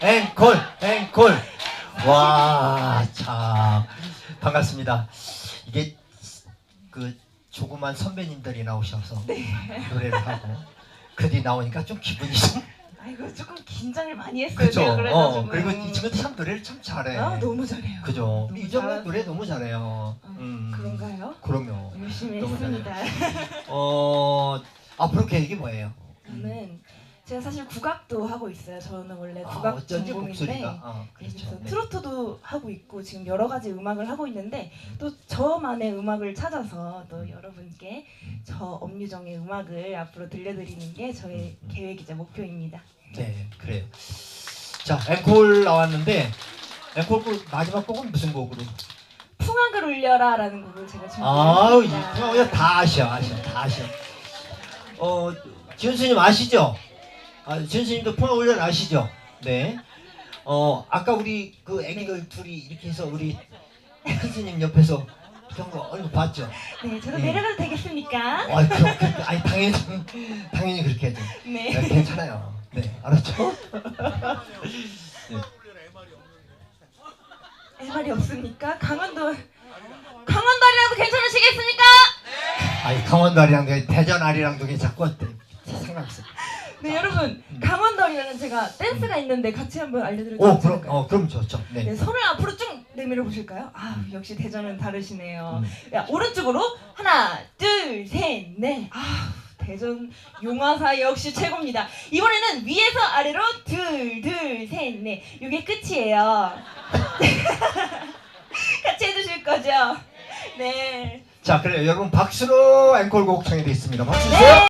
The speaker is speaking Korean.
앵콜, 앵콜, 앵콜. 와, 참 반갑습니다. 이게 그 조그만 선배님들이 나오셔서 노래를 하고 그들이 나오니까 좀 기분이 좀 아이고 조금 긴장을 많이 했어요. 그죠. 어, 그리고 이 친구도 참 노래를 참 잘해. 아, 너무 잘해요. 그죠. 이 정도 잘하세요. 노래 너무 잘해요. 어, 음. 그런가요? 그럼요. 열심히 했습니다. 어 앞으로 계획이 뭐예요? 저는 제가 사실 국악도 하고 있어요. 저는 원래 아, 국악 어쩐지 전공인데 목소리가 어, 그래서 그렇죠. 네. 트로트도 하고 있고 지금 여러 가지 음악을 하고 있는데 또 저만의 음악을 찾아서 또 여러분께 저 엄유정의 음악을 앞으로 들려드리는 게 저의 계획이자 목표입니다. 네, 그래요. 자, 앵콜 나왔는데 앵콜 곡 마지막 곡은 무슨 곡으로? 풍악을 울려라라는 곡을 제가 아우, 이 준비했습니다. 풍악을 다 아셔, 아셔, 다 아셔. 어, 지훈스님 아시죠? 아, 지훈스님도 풍악 훈련 아시죠? 네. 어, 아까 우리 그 애기들 둘이 이렇게 해서 우리 큰 스님 옆에서 그런 거 얼굴 봤죠? 네, 저도 네. 내려가도 되겠습니까? 아, 그럼, 그, 아니 당연히 당연히 그렇게 해야죠. 네. 네, 괜찮아요. 네, 알았죠? 말이 없습니까? 강원도 강원도 아리랑도 괜찮으시겠습니까? 아니 강원도 아리랑도 대전 아리랑도 괜찮고 어때? 상관없어. 네 여러분 강원도 아리랑은 제가 댄스가 있는데 같이 한번 알려드려도 오, 그럼? 어 그럼 좋죠. 네. 네, 손을 앞으로 쭉 내밀어 보실까요? 아 역시 대전은 다르시네요. 음. 야 오른쪽으로 하나 둘 셋 넷 아 대전 용화사 역시 최고입니다. 이번에는 위에서 아래로 둘 둘 셋 넷 이게 끝이에요. 같이 해주실 거죠? 네. 자, 그래요. 여러분 박수로 앵콜곡 청해 드리겠습니다. 박수 주세요.